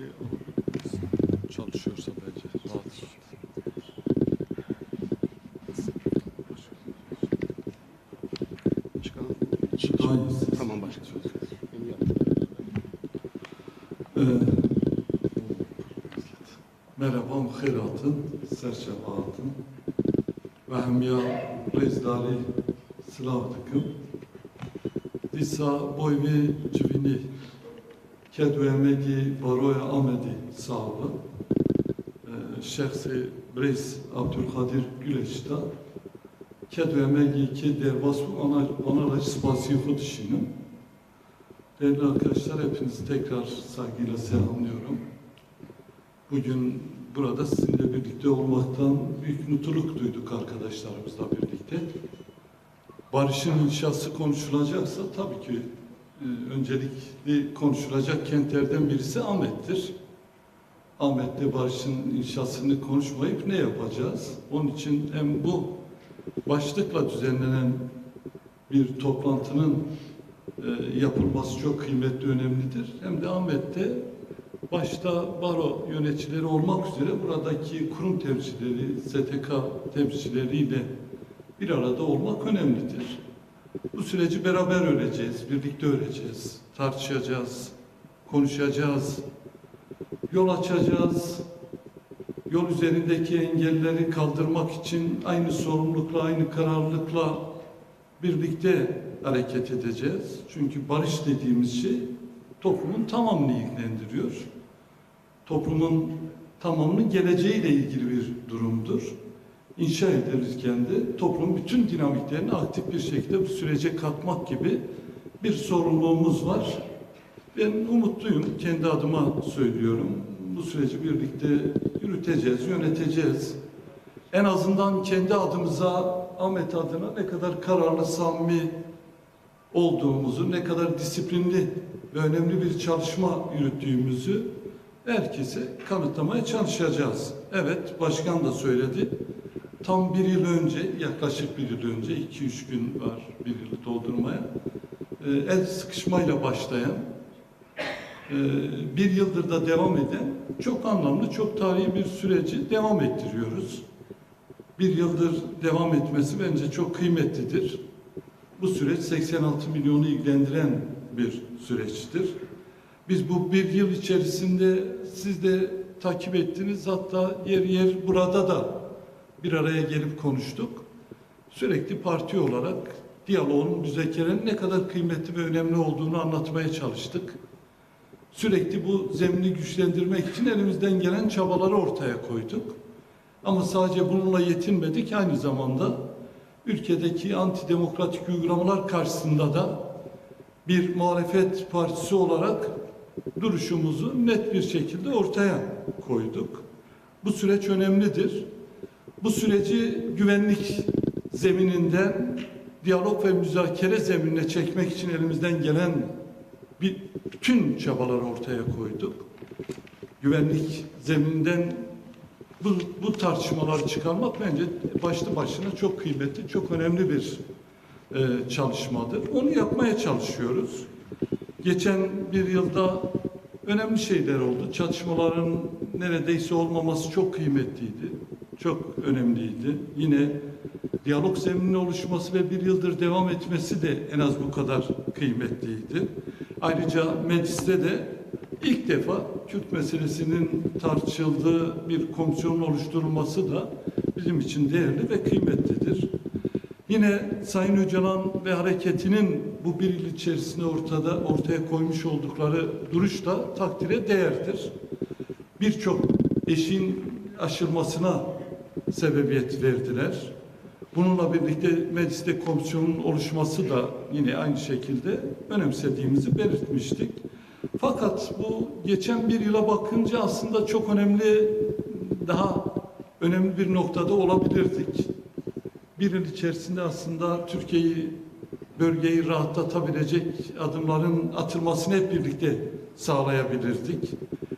şey çalışıyorsa bence rahat. Ee, merhaba, xeyratın, sərçəvatın və həmiya rezdari silav dıkım. Disa boyvi civini kedvemegi baroya amedi sağlı. Ee, şəxsi Brez Abdülkadir Güleş'ta kedvemegi ki derbasu ana, ana spasiyofu düşünün. Değerli arkadaşlar hepinizi tekrar saygıyla selamlıyorum. Bugün burada sizinle birlikte olmaktan büyük mutluluk duyduk arkadaşlarımızla birlikte. Barış'ın inşası konuşulacaksa tabii ki öncelikli konuşulacak kentlerden birisi Ahmet'tir. Ahmet'te Barış'ın inşasını konuşmayıp ne yapacağız? Onun için hem bu başlıkla düzenlenen bir toplantının e, yapılması çok kıymetli, önemlidir. Hem de Ahmet'te başta baro yöneticileri olmak üzere buradaki kurum temsilcileri, STK temsilcileriyle bir arada olmak önemlidir. Bu süreci beraber öreceğiz, birlikte öreceğiz, tartışacağız, konuşacağız, yol açacağız, yol üzerindeki engelleri kaldırmak için aynı sorumlulukla, aynı kararlılıkla birlikte hareket edeceğiz. Çünkü barış dediğimiz şey toplumun tamamını ilgilendiriyor. Toplumun tamamının geleceğiyle ilgili bir durumdur. İnşa ederken de toplumun bütün dinamiklerini aktif bir şekilde bu sürece katmak gibi bir sorumluluğumuz var. Ben umutluyum, kendi adıma söylüyorum. Bu süreci birlikte yürüteceğiz, yöneteceğiz. En azından kendi adımıza, Ahmet adına ne kadar kararlı, samimi olduğumuzu, ne kadar disiplinli ve önemli bir çalışma yürüttüğümüzü herkese kanıtlamaya çalışacağız. Evet, başkan da söyledi. Tam bir yıl önce, yaklaşık bir yıl önce, iki üç gün var bir yılı doldurmaya, e, el sıkışmayla başlayan, e, bir yıldır da devam eden çok anlamlı, çok tarihi bir süreci devam ettiriyoruz. Bir yıldır devam etmesi bence çok kıymetlidir. Bu süreç 86 milyonu ilgilendiren bir süreçtir. Biz bu bir yıl içerisinde siz de takip ettiniz. Hatta yer yer burada da bir araya gelip konuştuk. Sürekli parti olarak diyaloğun, müzakerenin ne kadar kıymetli ve önemli olduğunu anlatmaya çalıştık. Sürekli bu zemini güçlendirmek için elimizden gelen çabaları ortaya koyduk. Ama sadece bununla yetinmedik. Aynı zamanda ülkedeki antidemokratik uygulamalar karşısında da bir muhalefet partisi olarak duruşumuzu net bir şekilde ortaya koyduk. Bu süreç önemlidir. Bu süreci güvenlik zemininden diyalog ve müzakere zeminine çekmek için elimizden gelen bir bütün çabaları ortaya koyduk. Güvenlik zemininden bu, bu tartışmaları çıkarmak bence başlı başına çok kıymetli, çok önemli bir e, çalışmadır. Onu yapmaya çalışıyoruz. Geçen bir yılda önemli şeyler oldu. Çatışmaların neredeyse olmaması çok kıymetliydi. Çok önemliydi. Yine diyalog zemininin oluşması ve bir yıldır devam etmesi de en az bu kadar kıymetliydi. Ayrıca mecliste de ilk defa Kürt meselesinin tartışıldığı bir komisyonun oluşturulması da bizim için değerli ve kıymetlidir. Yine Sayın Öcalan ve hareketinin bu bir yıl içerisinde ortada ortaya koymuş oldukları duruş da takdire değerdir. Birçok eşin aşılmasına sebebiyet verdiler. Bununla birlikte mecliste komisyonun oluşması da yine aynı şekilde önemsediğimizi belirtmiştik. Fakat bu geçen bir yıla bakınca aslında çok önemli, daha önemli bir noktada olabilirdik. Bir yıl içerisinde aslında Türkiye'yi, bölgeyi rahatlatabilecek adımların atılmasını hep birlikte sağlayabilirdik.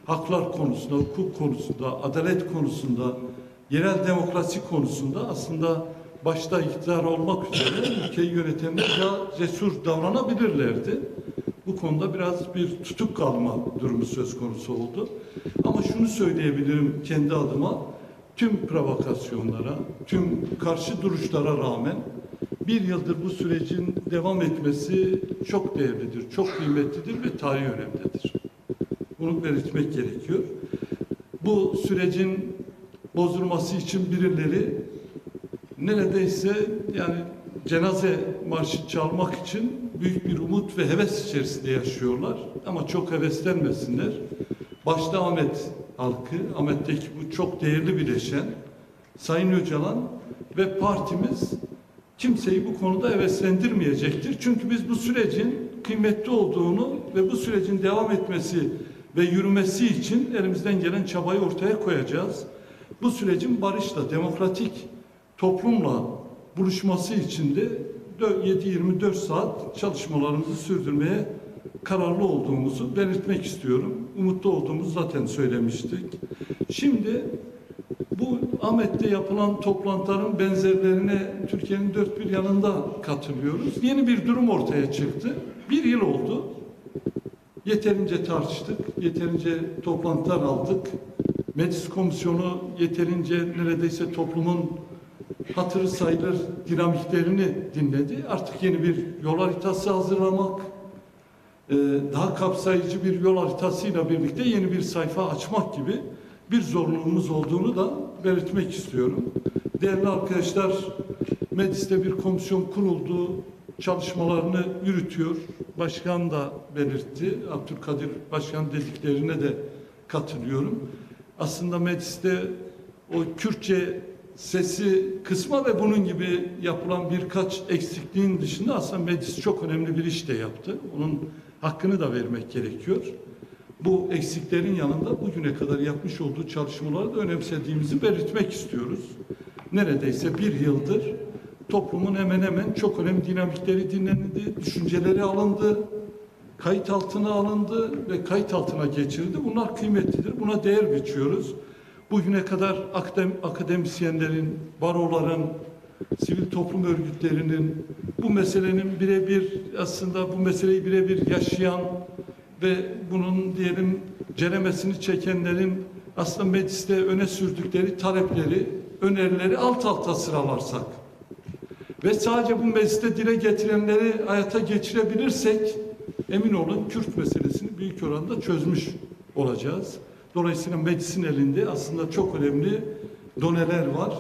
Haklar konusunda, hukuk konusunda, adalet konusunda, yerel demokrasi konusunda aslında başta iktidar olmak üzere ülkeyi yönetenler daha cesur davranabilirlerdi. Bu konuda biraz bir tutuk kalma durumu söz konusu oldu. Ama şunu söyleyebilirim kendi adıma. Tüm provokasyonlara, tüm karşı duruşlara rağmen bir yıldır bu sürecin devam etmesi çok değerlidir, çok kıymetlidir ve tarihi önemlidir. Bunu belirtmek gerekiyor. Bu sürecin bozulması için birileri neredeyse yani cenaze marşı çalmak için büyük bir umut ve heves içerisinde yaşıyorlar. Ama çok heveslenmesinler. Başta Ahmet halkı, Ahmet'teki bu çok değerli bileşen Sayın Öcalan ve partimiz kimseyi bu konuda heveslendirmeyecektir. Çünkü biz bu sürecin kıymetli olduğunu ve bu sürecin devam etmesi ve yürümesi için elimizden gelen çabayı ortaya koyacağız. Bu sürecin barışla, demokratik toplumla buluşması için de 7-24 saat çalışmalarımızı sürdürmeye kararlı olduğumuzu belirtmek istiyorum. Umutlu olduğumuzu zaten söylemiştik. Şimdi bu Ahmet'te yapılan toplantıların benzerlerine Türkiye'nin dört bir yanında katılıyoruz. Yeni bir durum ortaya çıktı. Bir yıl oldu. Yeterince tartıştık, yeterince toplantılar aldık. Meclis komisyonu yeterince neredeyse toplumun hatırı sayılır dinamiklerini dinledi. Artık yeni bir yol haritası hazırlamak, e, daha kapsayıcı bir yol haritasıyla birlikte yeni bir sayfa açmak gibi bir zorunluluğumuz olduğunu da belirtmek istiyorum. Değerli arkadaşlar, mecliste bir komisyon kuruldu, çalışmalarını yürütüyor. Başkan da belirtti, Abdülkadir Başkan dediklerine de katılıyorum. Aslında mecliste o Kürtçe sesi kısma ve bunun gibi yapılan birkaç eksikliğin dışında aslında meclis çok önemli bir iş de yaptı. Onun hakkını da vermek gerekiyor. Bu eksiklerin yanında bugüne kadar yapmış olduğu çalışmaları da önemsediğimizi belirtmek istiyoruz. Neredeyse bir yıldır toplumun hemen hemen çok önemli dinamikleri dinlendi, düşünceleri alındı, kayıt altına alındı ve kayıt altına geçirildi. Bunlar kıymetlidir, buna değer biçiyoruz. Bugüne kadar akadem, akademisyenlerin, baroların, sivil toplum örgütlerinin bu meselenin birebir aslında bu meseleyi birebir yaşayan ve bunun diyelim ceremesini çekenlerin aslında mecliste öne sürdükleri talepleri, önerileri alt alta sıralarsak ve sadece bu mecliste dile getirenleri hayata geçirebilirsek emin olun Kürt meselesini büyük oranda çözmüş olacağız. Dolayısıyla meclisin elinde aslında çok önemli doneler var.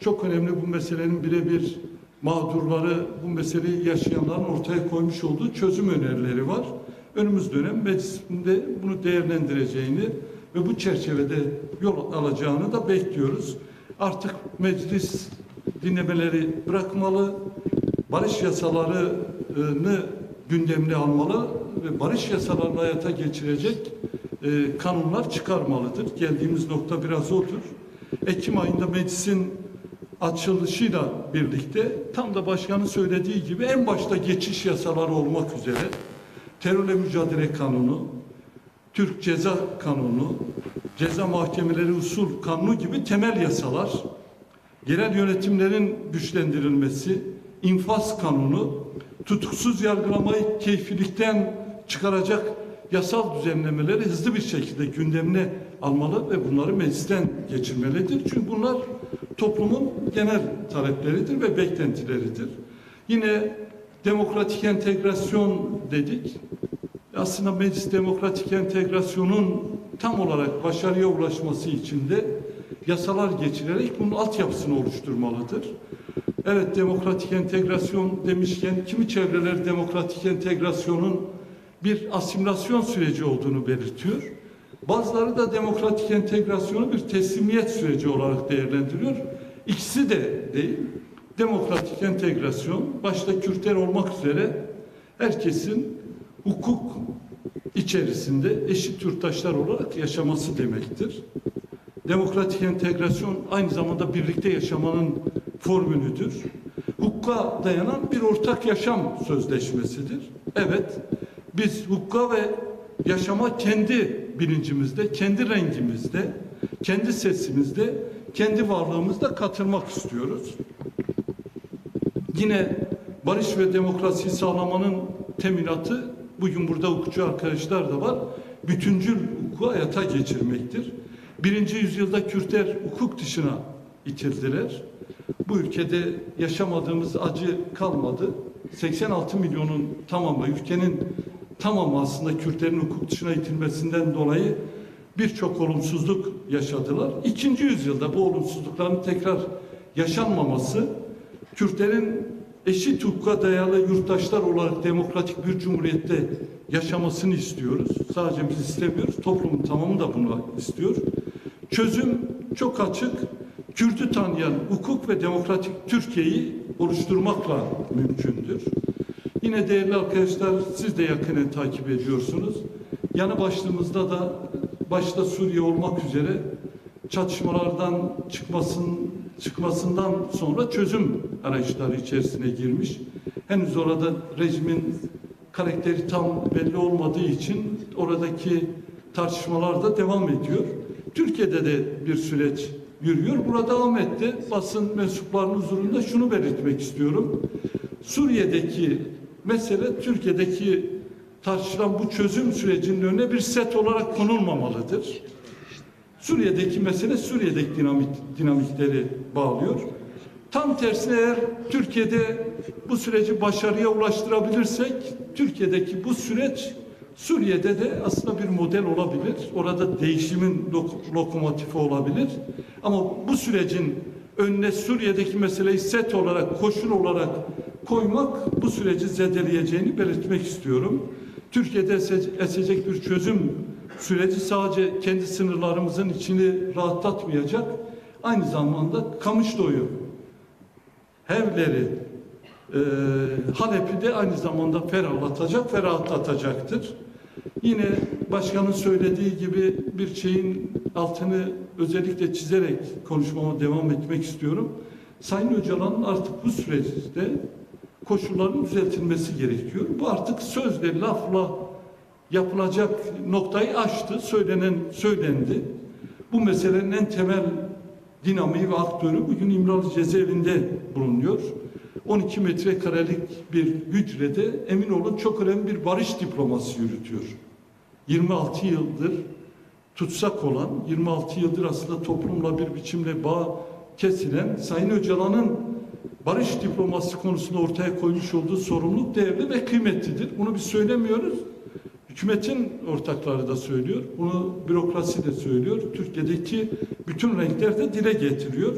Çok önemli bu meselenin birebir mağdurları, bu meseleyi yaşayanların ortaya koymuş olduğu çözüm önerileri var. Önümüz dönem meclisinde bunu değerlendireceğini ve bu çerçevede yol alacağını da bekliyoruz. Artık meclis dinlemeleri bırakmalı, barış yasalarını gündemine almalı ve barış yasalarını hayata geçirecek e, kanunlar çıkarmalıdır. Geldiğimiz nokta biraz odur. Ekim ayında meclisin açılışıyla birlikte tam da başkanın söylediği gibi en başta geçiş yasaları olmak üzere terörle mücadele kanunu, Türk Ceza Kanunu, Ceza Mahkemeleri Usul Kanunu gibi temel yasalar, yerel yönetimlerin güçlendirilmesi, infaz kanunu, tutuksuz yargılamayı keyfilikten çıkaracak yasal düzenlemeleri hızlı bir şekilde gündemine almalı ve bunları meclisten geçirmelidir. Çünkü bunlar toplumun genel talepleridir ve beklentileridir. Yine demokratik entegrasyon dedik. Aslında meclis demokratik entegrasyonun tam olarak başarıya ulaşması için de yasalar geçirerek bunun altyapısını oluşturmalıdır. Evet demokratik entegrasyon demişken kimi çevreler demokratik entegrasyonun bir asimilasyon süreci olduğunu belirtiyor. Bazıları da demokratik entegrasyonu bir teslimiyet süreci olarak değerlendiriyor. İkisi de değil. Demokratik entegrasyon başta Kürtler olmak üzere herkesin hukuk içerisinde eşit yurttaşlar olarak yaşaması demektir. Demokratik entegrasyon aynı zamanda birlikte yaşamanın formülüdür. Hukuka dayanan bir ortak yaşam sözleşmesidir. Evet, biz hukuka ve yaşama kendi bilincimizde, kendi rengimizde, kendi sesimizde, kendi varlığımızda katılmak istiyoruz. Yine barış ve demokrasi sağlamanın teminatı bugün burada hukukçu arkadaşlar da var, bütüncül hukuku hayata geçirmektir. Birinci yüzyılda Kürtler hukuk dışına itildiler. Bu ülkede yaşamadığımız acı kalmadı. 86 milyonun tamamı, ülkenin tamamı aslında Kürtlerin hukuk dışına itilmesinden dolayı birçok olumsuzluk yaşadılar. İkinci yüzyılda bu olumsuzlukların tekrar yaşanmaması, Kürtlerin eşit hukuka dayalı yurttaşlar olarak demokratik bir cumhuriyette yaşamasını istiyoruz. Sadece biz istemiyoruz, toplumun tamamı da bunu istiyor. Çözüm çok açık. Kürt'ü tanıyan hukuk ve demokratik Türkiye'yi oluşturmakla mümkündür. Yine değerli arkadaşlar siz de yakinen takip ediyorsunuz. Yanı başlığımızda da başta Suriye olmak üzere çatışmalardan çıkmasın, çıkmasından sonra çözüm arayışları içerisine girmiş. Henüz orada rejimin karakteri tam belli olmadığı için oradaki tartışmalar da devam ediyor. Türkiye'de de bir süreç yürüyor. Burada Ahmet'te basın mensuplarının huzurunda şunu belirtmek istiyorum. Suriye'deki mesele Türkiye'deki tartışılan bu çözüm sürecinin önüne bir set olarak konulmamalıdır. Suriye'deki mesele Suriye'deki dinamik, dinamikleri bağlıyor. Tam tersine eğer Türkiye'de bu süreci başarıya ulaştırabilirsek Türkiye'deki bu süreç Suriye'de de aslında bir model olabilir. Orada değişimin lok- lokomotifi olabilir. Ama bu sürecin önüne Suriye'deki meseleyi set olarak, koşul olarak koymak bu süreci zedeleyeceğini belirtmek istiyorum. Türkiye'de ese- esecek bir çözüm süreci sadece kendi sınırlarımızın içini rahatlatmayacak, aynı zamanda Kamışlıoyu, Hevleri, e, Halep'i de aynı zamanda ferahlatacak, ferahlatacaktır. Yine başkanın söylediği gibi bir şeyin altını özellikle çizerek konuşmama devam etmek istiyorum. Sayın Öcalan'ın artık bu süreçte koşulların düzeltilmesi gerekiyor. Bu artık sözle, lafla yapılacak noktayı aştı. Söylenen söylendi. Bu meselenin en temel dinamiği ve aktörü bugün İmralı cezaevinde bulunuyor. 12 metrekarelik bir hücrede emin olun çok önemli bir barış diploması yürütüyor. 26 yıldır tutsak olan, 26 yıldır aslında toplumla bir biçimde bağ kesilen Sayın Öcalan'ın barış diplomasi konusunda ortaya koymuş olduğu sorumluluk değerli ve kıymetlidir. Bunu biz söylemiyoruz. Hükümetin ortakları da söylüyor. Bunu bürokrasi de söylüyor. Türkiye'deki bütün renkler de dile getiriyor.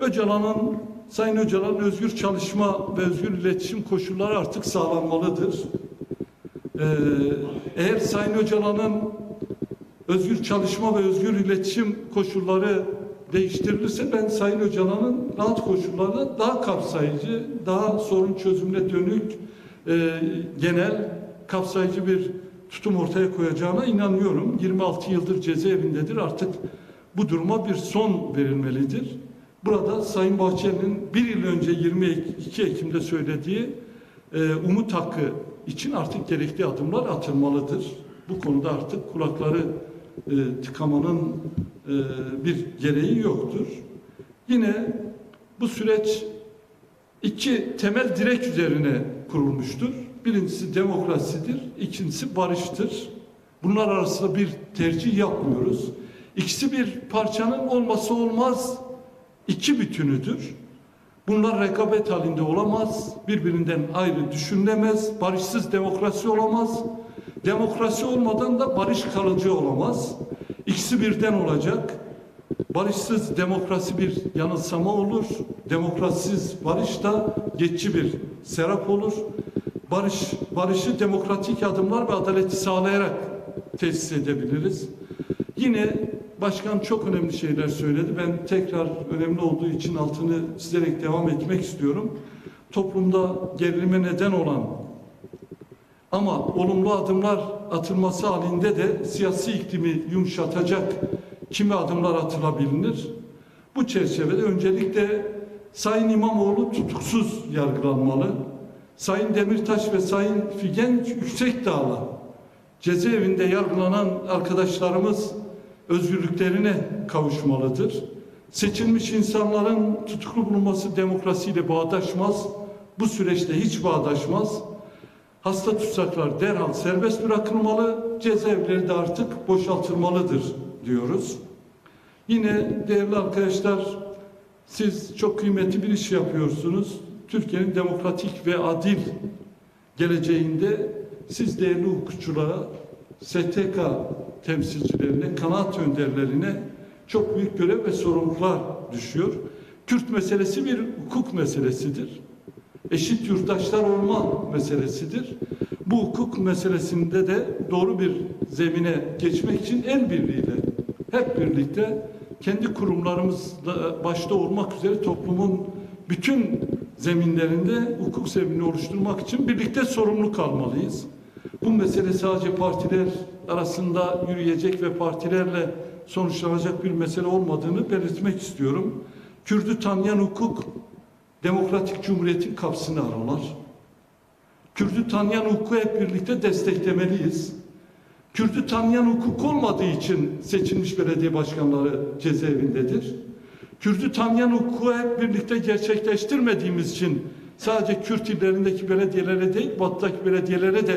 Öcalan'ın Sayın Öcalan'ın özgür çalışma ve özgür iletişim koşulları artık sağlanmalıdır. Ee, eğer Sayın Öcalan'ın özgür çalışma ve özgür iletişim koşulları değiştirilirse ben Sayın Öcalan'ın rahat koşullarda daha kapsayıcı, daha sorun çözümüne dönük e, genel kapsayıcı bir tutum ortaya koyacağına inanıyorum. 26 yıldır cezaevindedir. Artık bu duruma bir son verilmelidir. Burada Sayın Bahçeli'nin bir yıl önce 22 Ekim'de söylediği e, umut hakkı için artık gerekli adımlar atılmalıdır. Bu konuda artık kulakları e, tıkamanın e, bir gereği yoktur. Yine bu süreç iki temel direk üzerine kurulmuştur. Birincisi demokrasidir, ikincisi barıştır. Bunlar arasında bir tercih yapmıyoruz. İkisi bir parçanın olması olmaz iki bütünüdür. Bunlar rekabet halinde olamaz, birbirinden ayrı düşünülemez, barışsız demokrasi olamaz. Demokrasi olmadan da barış kalıcı olamaz. İkisi birden olacak. Barışsız demokrasi bir yanılsama olur. Demokrasiz barış da geçici bir serap olur. Barış, barışı demokratik adımlar ve adaleti sağlayarak tesis edebiliriz. Yine başkan çok önemli şeyler söyledi. Ben tekrar önemli olduğu için altını çizerek devam etmek istiyorum. Toplumda gerilime neden olan ama olumlu adımlar atılması halinde de siyasi iklimi yumuşatacak kimi adımlar atılabilir? Bu çerçevede öncelikle Sayın İmamoğlu tutuksuz yargılanmalı. Sayın Demirtaş ve Sayın Figen Yüksekdağlı cezaevinde yargılanan arkadaşlarımız özgürlüklerine kavuşmalıdır. Seçilmiş insanların tutuklu bulunması demokrasiyle bağdaşmaz. Bu süreçte hiç bağdaşmaz. Hasta tutsaklar derhal serbest bırakılmalı, cezaevleri de artık boşaltılmalıdır diyoruz. Yine değerli arkadaşlar, siz çok kıymetli bir iş yapıyorsunuz. Türkiye'nin demokratik ve adil geleceğinde siz değerli hukukçulara, STK temsilcilerine, kanaat önderlerine çok büyük görev ve sorumluluklar düşüyor. Kürt meselesi bir hukuk meselesidir. Eşit yurttaşlar olma meselesidir. Bu hukuk meselesinde de doğru bir zemine geçmek için el birliğiyle hep birlikte kendi kurumlarımızla başta olmak üzere toplumun bütün zeminlerinde hukuk zemini oluşturmak için birlikte sorumluluk almalıyız. Bu mesele sadece partiler arasında yürüyecek ve partilerle sonuçlanacak bir mesele olmadığını belirtmek istiyorum. Kürdü tanıyan hukuk demokratik cumhuriyetin kapısını aralar. Kürdü tanıyan hukuku hep birlikte desteklemeliyiz. Kürdü tanıyan hukuk olmadığı için seçilmiş belediye başkanları cezaevindedir. Kürdü tanıyan hukuku hep birlikte gerçekleştirmediğimiz için sadece Kürt illerindeki belediyelere değil, Batı'daki belediyelere de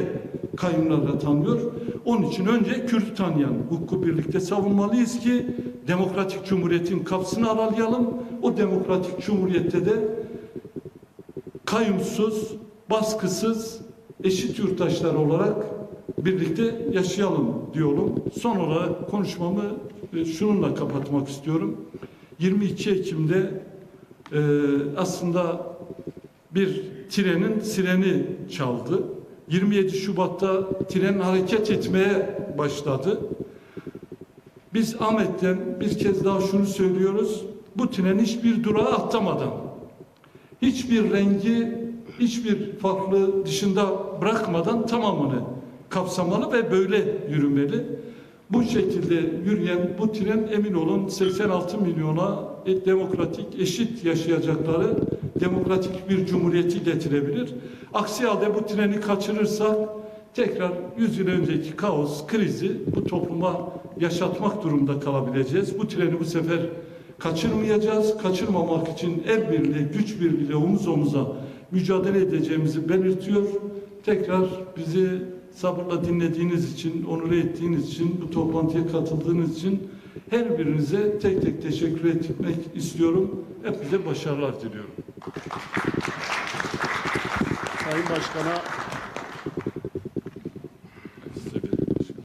kayyumlarla tanıyor. Onun için önce Kürt'ü tanıyan hukuku birlikte savunmalıyız ki demokratik cumhuriyetin kapısını aralayalım. O demokratik cumhuriyette de kayyumsuz, baskısız, eşit yurttaşlar olarak birlikte yaşayalım diyorum. Son olarak konuşmamı e, şununla kapatmak istiyorum. 22 Ekim'de e, aslında bir trenin sireni çaldı. 27 Şubat'ta tren hareket etmeye başladı. Biz Ahmet'ten bir kez daha şunu söylüyoruz. Bu tren hiçbir durağa atlamadan, hiçbir rengi, hiçbir farklı dışında bırakmadan tamamını kapsamalı ve böyle yürümeli. Bu şekilde yürüyen bu tren emin olun 86 milyona e, demokratik, eşit yaşayacakları demokratik bir cumhuriyeti getirebilir. Aksi halde bu treni kaçırırsak tekrar 100 yıl önceki kaos, krizi bu topluma yaşatmak durumunda kalabileceğiz. Bu treni bu sefer kaçırmayacağız. Kaçırmamak için el birliği, güç birliği omuz omuza mücadele edeceğimizi belirtiyor. Tekrar bizi sabırla dinlediğiniz için, onur ettiğiniz için, bu toplantıya katıldığınız için her birinize tek tek teşekkür etmek istiyorum. Hepinize başarılar diliyorum. Sayın Başkan'a